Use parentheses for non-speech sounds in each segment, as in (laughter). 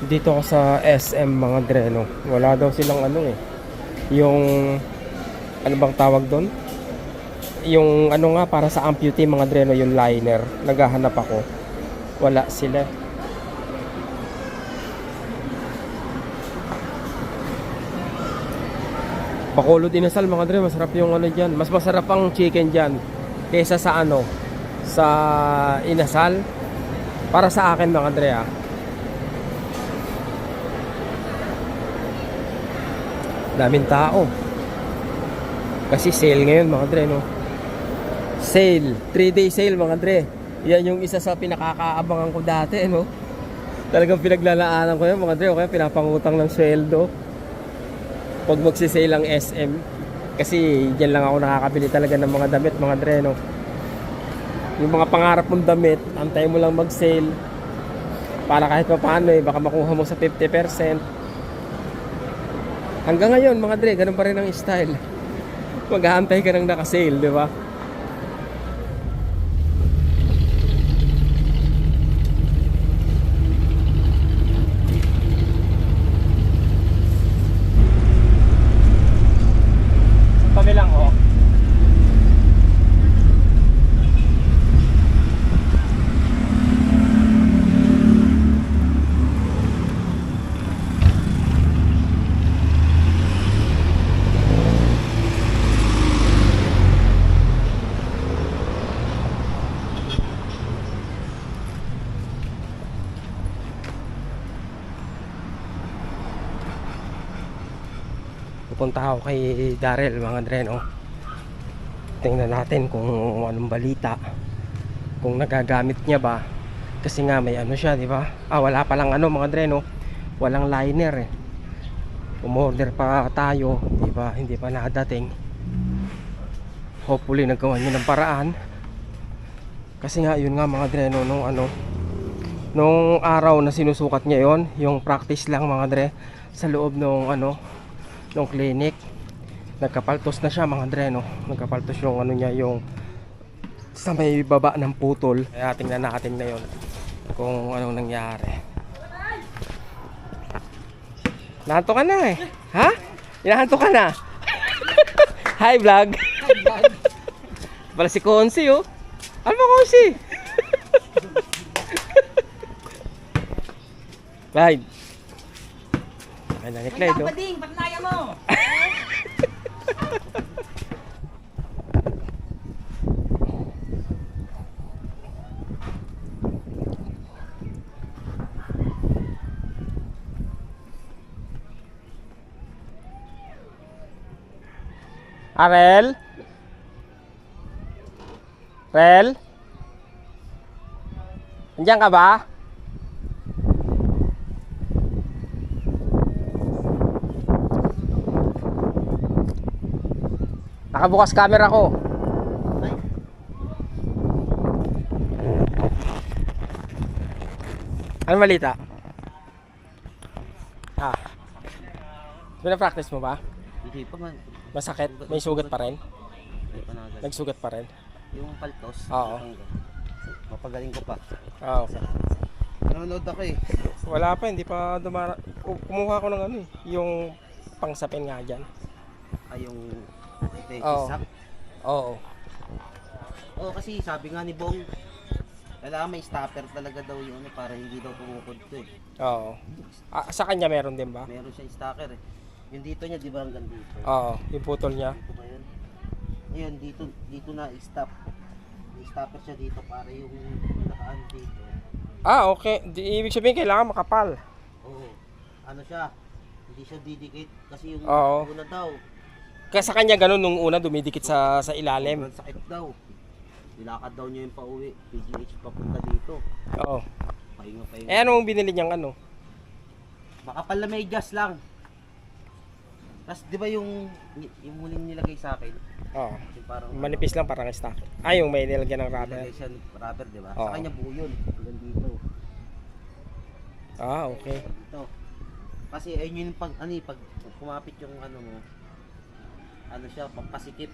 Dito ako sa SM mga dreno. Wala daw silang ano eh. Yung ano bang tawag doon? Yung ano nga para sa amputee mga dreno yung liner. Naghahanap ako. Wala sila. Pakulo dinasal mga dre, masarap yung ano diyan. Mas masarap ang chicken diyan kaysa sa ano sa inasal. Para sa akin mga dre ah. Daming tao. Kasi sale ngayon mga dre no. Sale, 3 day sale mga dre. Yan yung isa sa pinakakaabangan ko dati no. Talagang pinaglalaanan ko yan mga dre, o kaya pinapangutang ng sweldo pag magsisale ang SM kasi diyan lang ako nakakabili talaga ng mga damit mga dreno yung mga pangarap mong damit antay mo lang mag-sale para kahit pa paano eh baka makuha mo sa 50% hanggang ngayon mga dre ganun pa rin ang style. Maghahantay ka ng naka-sale di ba Pupunta ako kay Daryl mga dreno. Tingnan natin kung anong balita. Kung nagagamit niya ba. Kasi nga may ano siya, di ba? Ah, wala pa lang ano mga dreno. Walang liner eh. Umorder pa tayo, di ba? Hindi pa nadating. Hopefully nagawa niyo ng paraan. Kasi nga yun nga mga dreno nung ano nung araw na sinusukat niya yon yung practice lang mga dre sa loob nung ano nung clinic. Nagkapaltos na siya mga dre no? Nagkapaltos yung ano niya yung sa may baba ng putol. Kaya tingnan natin na yun kung anong nangyari. Nahanto ka na eh. Ha? inahanto ka na? (laughs) Hi vlog. (laughs) Pala si Konsi oh. Ano ba Konsi? (laughs) Clyde Ayan na ni Clyde oh mo! Arel? Rel? Andiyan ka ba? Nakabukas camera ko. Ano balita? Ah. Pina-practice mo ba? Hindi pa man. Masakit? May sugat pa rin? Hindi pa nagal. Nagsugat pa rin? Yung paltos. Oo. Mapagaling ko pa. Oo. Nanonood ako eh. Wala pa, hindi pa dumara. Ku- Kumuha ko ng ano eh, yung pangsapin nga dyan. Ay yung take Oo. isak. Oo. Oo kasi sabi nga ni Bong, kailangan may stopper talaga daw yung ano para hindi daw pumukod to eh. Oo. Ah, sa kanya meron din ba? Meron siyang stopper eh. Yung dito niya di ba hanggang dito? Oo, yung putol niya. Dito ba yun? Ngayon dito, dito na i-stop. May stopper siya dito para yung nakaan dito. Ah, okay. Di, ibig sabihin kailangan makapal. Oo. Ano siya? Hindi siya didikit kasi yung Oo. una daw. Kaya sa kanya ganun nung una dumidikit sa sa ilalim. Sobrang sakit daw. Nilakad daw niya yung pauwi. PGH papunta dito. Oo. Pahinga pahinga. Eh anong binili niyang ano? Makapal na may gas lang. Tapos di ba yung yung huling nilagay sa akin? Oo. Yung parang Manipis lang parang stock. Ah, yung may nilagyan ng rubber. Nilagay siya ng rubber, di ba? Oo. Sa kanya buo yun. Hanggang dito. Ah, okay. Dito. Kasi ayun yung pag, ano eh, pag kumapit yung ano mo, ano siya, pampasikip.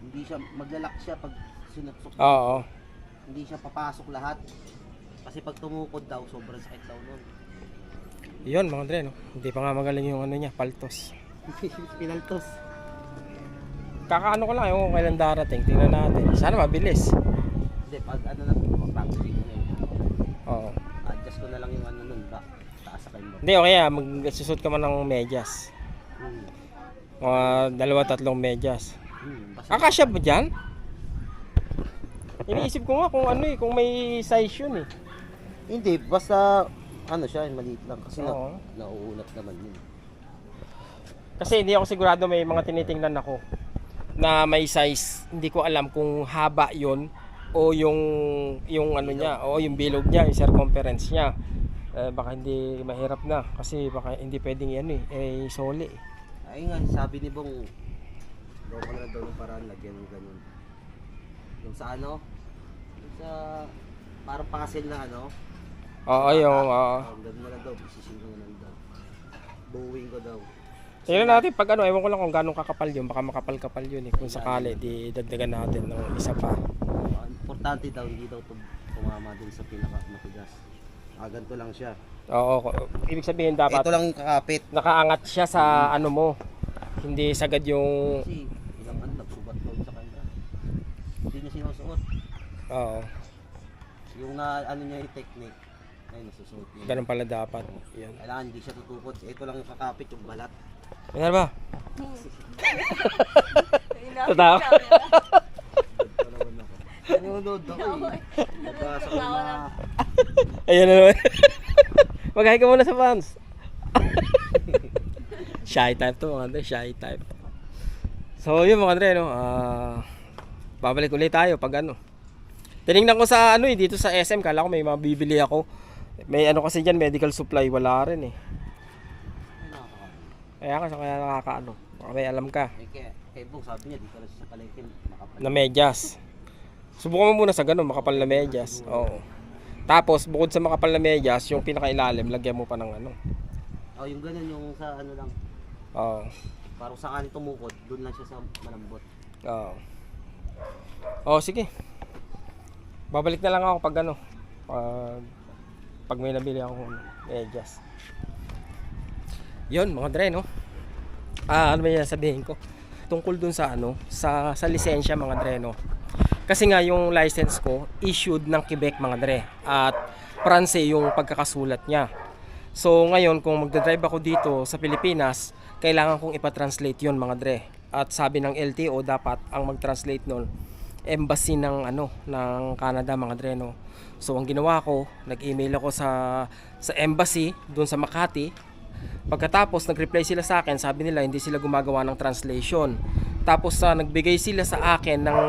Hindi siya, maglalak siya pag sinuksok. Oo. Hindi siya papasok lahat. Kasi pag tumukod daw, sobrang sakit daw nun. Yun mga Dre, no? Hindi pa nga magaling yung ano niya, paltos. (laughs) Pinaltos. Kakaano ko lang, yung kailan darating. Tingnan natin. Sana mabilis. Hindi, pag ano na, practice ko na yun. Oo. Adjust ko na lang yung ano nun, back. Taas sa kayo. Hindi, okay ah. Magsusot ka man ng medyas. Hmm. Mga dalawa, tatlong medyas. Hmm. Akasya ba dyan? Iniisip ko nga kung ano eh, kung may size yun eh. hindi, basta ano siya, maliit lang. Kasi Oo. na, nauulat naman yun. Kasi hindi ako sigurado may mga tinitingnan ako na may size. Hindi ko alam kung haba yon o yung yung ano niya o yung bilog niya, yung circumference niya. Eh, baka hindi mahirap na kasi baka hindi pwedeng yan eh, eh soli. eh. Ay nga, sabi ni Bong, daw ko na daw ng paraan, lagyan ng ganun. Yung sa ano, yung sa, parang pakasil na ano. Oo, yung oo. Oh, ganun na lang daw, isisin ko na lang daw. Bowing ko daw. Tingnan natin pag ano, ewan ko lang kung ganong kakapal yun, baka makapal-kapal yun eh. Kung sakali, di dagdagan natin ng isa pa. Importante daw, hindi daw tum- tumama dun sa pinaka matigas. Ah, ganito lang siya. Oo, ko- ibig sabihin dapat Ito lang kakapit. nakaangat siya sa ano mo. Hindi sagad yung Kasi ilang ano, nagsubat daw sa kanya. Hindi niya sinusuot. Oo, Yung na ano niya yung technique, ay nasusuot niya. ganun pala dapat. Yan. Kailangan hindi siya tutukod. Ito lang yung kakapit, yung balat. Ano ba? (laughs) Totoo? Nanonood ako eh. (laughs) Nabasa ko na. Ayan na naman. (laughs) Mag-hi ka muna sa fans. (laughs) shy type to mga Andre, shy type. So yun mga Andre, no? ah, babalik ulit tayo pag ano. Tinignan ko sa ano eh, dito sa SM, kala ko may mabibili ako. May ano kasi dyan, medical supply, wala rin eh. Kaya kasi kaya nakakaano. Baka may alam ka. Eh, kaya, kay Bong sabi niya, dito lang sa palengke makapal. na medyas. Subukan mo muna sa ganun, makapal na medyas. Oo. Tapos, bukod sa makapal na medyas, yung pinakailalim, lagyan mo pa ng ano. Oh, yung ganun, yung sa ano lang, Oo. parang sakali tumukod, doon lang siya sa malambot. Oo. Oh, sige. Babalik na lang ako pag ano. Pag, pag may nabili ako ano, medyas. Yun, mga dre, no? Ah, ano ba yung sabihin ko? Tungkol dun sa ano, sa, sa lisensya, mga dre, no? Kasi nga yung license ko issued ng Quebec mga dre at France yung pagkakasulat niya. So ngayon kung magdadrive ako dito sa Pilipinas, kailangan kong ipatranslate yon mga dre. At sabi ng LTO dapat ang mag-translate nun embassy ng ano ng Canada mga dre no. So ang ginawa ko, nag-email ako sa sa embassy doon sa Makati. Pagkatapos nag-reply sila sa akin, sabi nila hindi sila gumagawa ng translation. Tapos sa nagbigay sila sa akin ng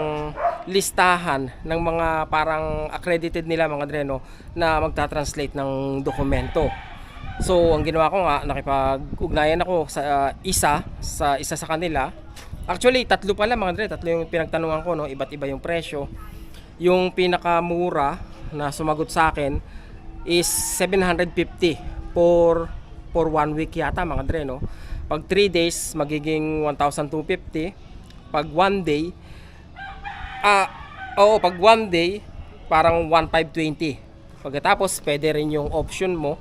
listahan ng mga parang accredited nila mga dreno na magta-translate ng dokumento. So, ang ginawa ko nga, nakipag-ugnayan ako sa uh, isa, sa isa sa kanila. Actually, tatlo pala mga dre, tatlo yung pinagtanungan ko, no? iba't iba yung presyo. Yung pinakamura na sumagot sa akin is 750 for for one week yata mga dre, no? Pag 3 days, magiging 1,250. Pag one day, Ah, oo, pag one day, parang 1,520. Pagkatapos, pwede rin yung option mo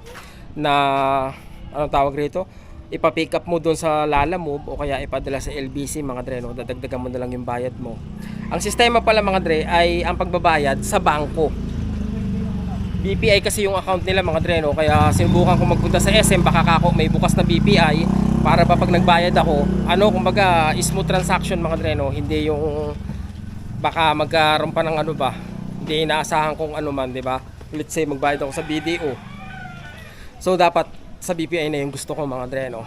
na, anong tawag rito? Ipa-pick up mo doon sa Lala Move o kaya ipadala sa LBC mga dre, no? dadagdagan mo na lang yung bayad mo. Ang sistema pala mga dre ay ang pagbabayad sa bangko. BPI kasi yung account nila mga dre, no? kaya sinubukan ko magpunta sa SM, baka kako may bukas na BPI para pa pag nagbayad ako, ano, kumbaga, smooth transaction mga dre, no? hindi yung baka magkaroon pa ng ano ba? Hindi inaasahan kung ano man di ba? Let's say magbayad ako sa BDO so dapat sa BPI na yung gusto ko mga dre no?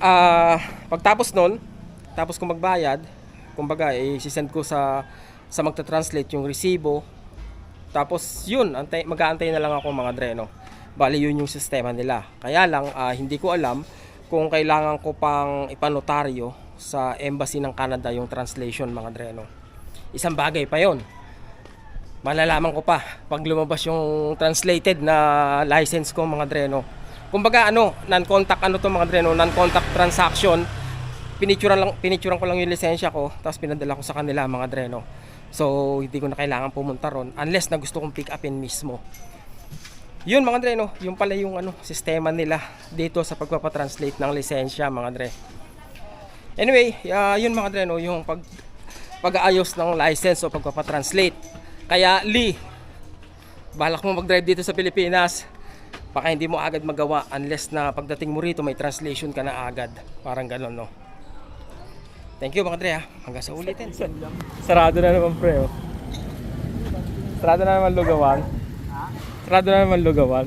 Ah pagtapos nun tapos kung magbayad kumbaga i-send ko sa sa magta-translate yung resibo. Tapos yun antay, mag-aantay na lang ako mga dre no? Bali yun yung sistema nila. Kaya lang ah, hindi ko alam kung kailangan ko pang ipanotaryo sa embassy ng Canada yung translation mga dre no isang bagay pa yon malalaman ko pa pag lumabas yung translated na license ko mga dreno kumbaga ano non-contact ano to mga dreno non-contact transaction pinicturan lang pinicturan ko lang yung lisensya ko tapos pinadala ko sa kanila mga dreno so hindi ko na kailangan pumunta ron unless na gusto kong pick upin mismo Yun mga Dre, no? Yung pala yung ano, sistema nila dito sa pagpapatranslate ng lisensya mga Dre. Anyway, ah, yun mga Dre, no? Yung pag pag-aayos ng license o pagpapatranslate. Kaya Lee, balak mo mag-drive dito sa Pilipinas, baka hindi mo agad magawa unless na pagdating mo rito may translation ka na agad. Parang ganon, no? Thank you mga Dre, ha? Hanggang sa ulitin. Sarado na naman, pre, oh. Sarado na naman lugawan. Sarado na naman lugawan.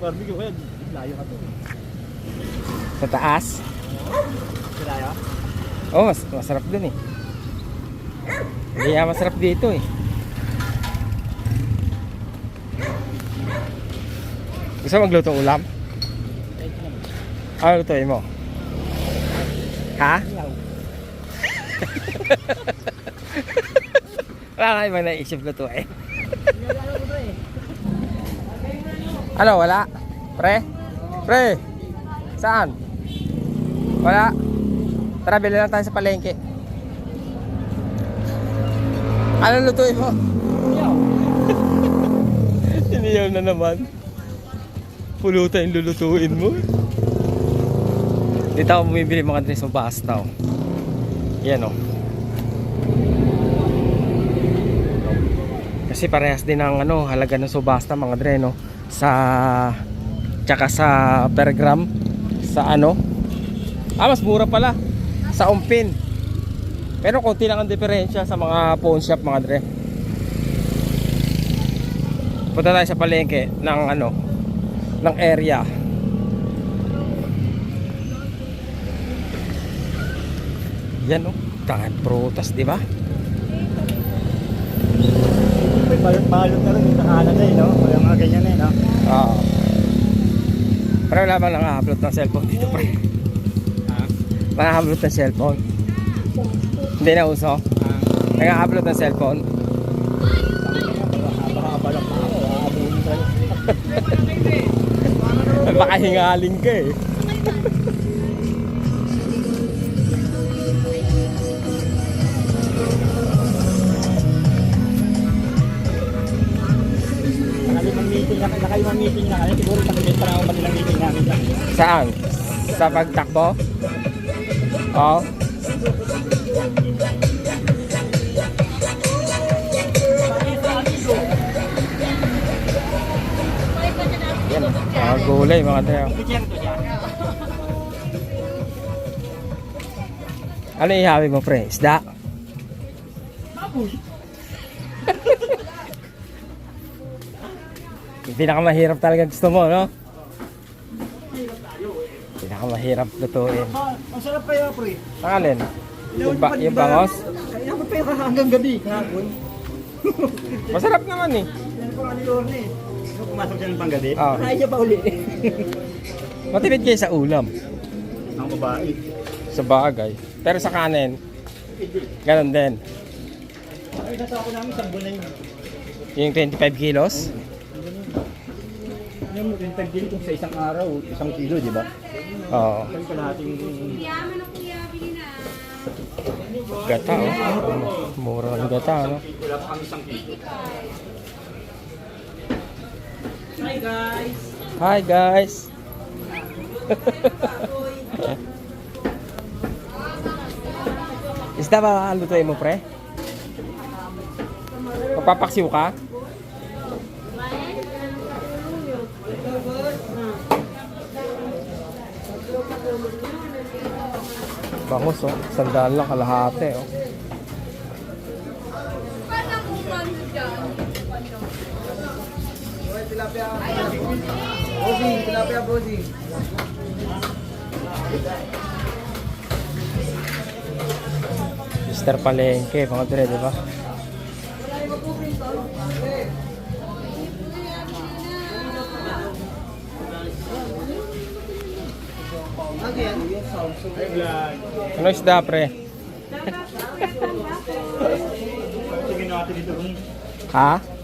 Barbecue ko yan. Layo ka to. Sa taas. Layo? Oh, mas, masarap dun eh. Hindi nga masarap dito eh. Gusto magluto ulam? Ano lutuin mo? Ha? Wala ka ibang naisip lutuin. ano, wala? Pre? Pre? Saan? Wala? Tara, bilhin lang tayo sa palengke. Ano lutuin mo? (laughs) Iniyaw na naman. Pulutan yung lulutuin mo. Dito ako bumibili mga dress ng pasta. Oh. Yan oh. Kasi parehas din ang ano, halaga ng subasta mga dre no. Sa tsaka sa per gram sa ano. Ah, mas mura pala sa umpin. Pero konti lang ang diferensya sa mga pawn shop mga dre. Punta tayo sa palengke ng ano ng area. Yan oh, tangan prutas, di ba? Balot-balot na rin sa Canada eh, no? Wala mga ganyan eh, no? Oo. Pero wala bang naka-upload ng cellphone dito pre? Ha? Naka-upload ng cellphone? Hindi na uso? Naka-upload ng cellphone? (laughs) Baka hingaling ka eh. Meeting na, kami. Siguro nakimit pa na ako meeting namin. Saan? Sa pagtakbo? Oo. Yan, gulay mga tayo. Ano ihawi mo pre? Isda? Yung (laughs) pinakamahirap talaga gusto mo, no? Pinakamahirap lutuin. Ah, Ang sarap pa yun, pre. Pangalin? Yung, ba yung bangos? Kaya pa pa hanggang gabi, kahapon. Masarap naman eh. Yan po ang Lorne eh. So, pumasok siya ng panggabi. Ah. Kaya niya pa uli. (laughs) Matipid kayo sa ulam. Ang babae. Sa bagay. Pero sa kanin, ganun din. Ay, nasa ako namin sa bulan yun. Yung 25 kilos. Yung 25 kilo kung sa isang araw, isang kilo, di ba? Oo. Isang kalahating... Gata oh. Mura ng gata, no? Wala pa kami isang kilo. Hi guys! Isda ba lutuin mo, pre? Magpapaksiw ka? Bangos, oh. Sandaan lang kalahati, oh. Bossing, tilapia bossing. Mr. Palengke, mga dre, di ba? Ano isda, pre? Ha?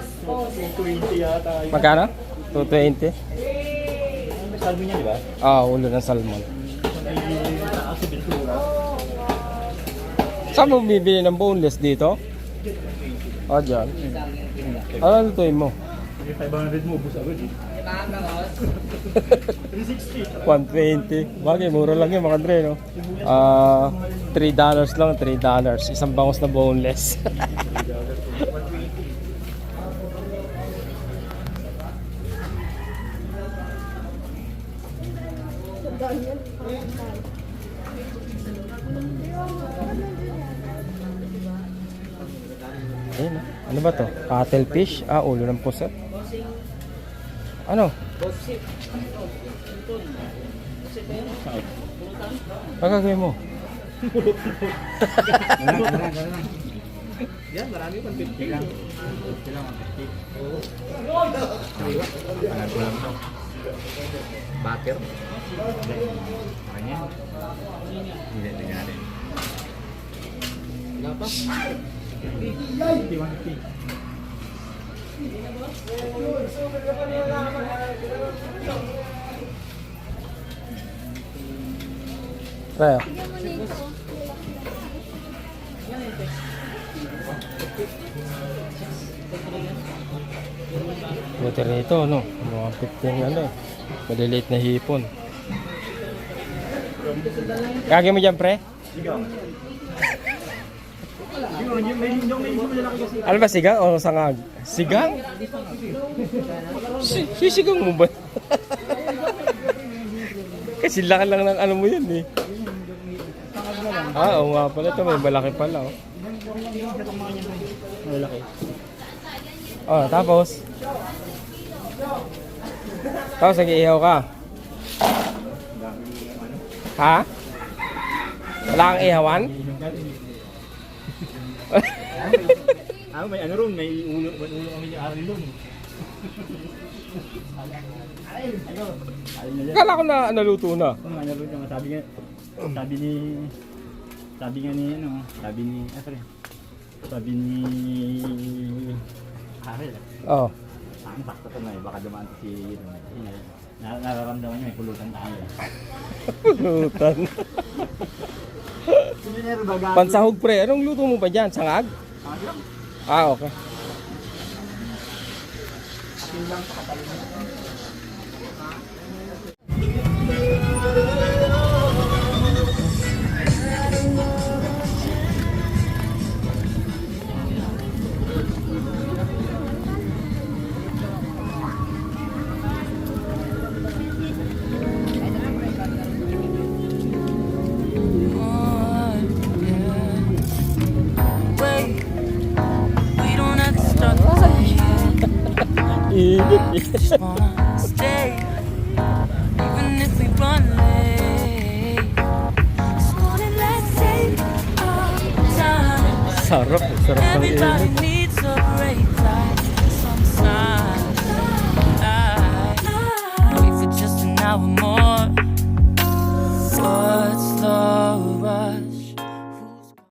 Tingin natin kung 20 yata. Magkano? 220? May salmo niya, di ba? Ah, ulo ng salmon. Saan mo bibili ng boneless dito? O, dyan. Ano lutuin mo? Yung 500 mo, bus agad eh. (laughs) 360. 120. Bagay, mura lang yun mga Dre, no? Ah, 3 dollars lang, 3 dollars. Isang bangos na boneless. (laughs) Cuttlefish? Ah, ulo ng puset. Ano? Ang gagawin mo? Yan, marami pang 50 lang. 50 lang, 50. Oo. Ko lang to. Butter? Hindi. Hindi, hindi. Wala pa? 50, 150. Tayo. Buti rito, no? Mga 15 ano. Maliliit na hipon. Kage mo dyan, pre? Yun, Ano ba, sigang o sangag? Sigang? Si sisigang mo ba? (laughs) Kasi laki lang ng ano mo yun eh. Ah, oo nga pala ito. May malaki pala. Oh. Malaki. Oh, tapos? Tapos nag-iihaw ka? Ha? Wala kang ihawan? Ah, may ano ron, may ulo, may ulo kami ni ano? Na yan. Kala ko na naluto na. Ano ano ron sabi nga, sabi ni, sabi nga ni, ano, sabi ni, ah, sorry. Sabi ni, Arel, Oh. ang sakto to na eh, baka dumaan si, ano, na, nararamdaman niya may pulutan tayo. Pulutan. Baga. Pansahog pre, anong luto mo pa dyan? Sangag? Ah, okay. Wait, our time. Sarap, sarap ng init.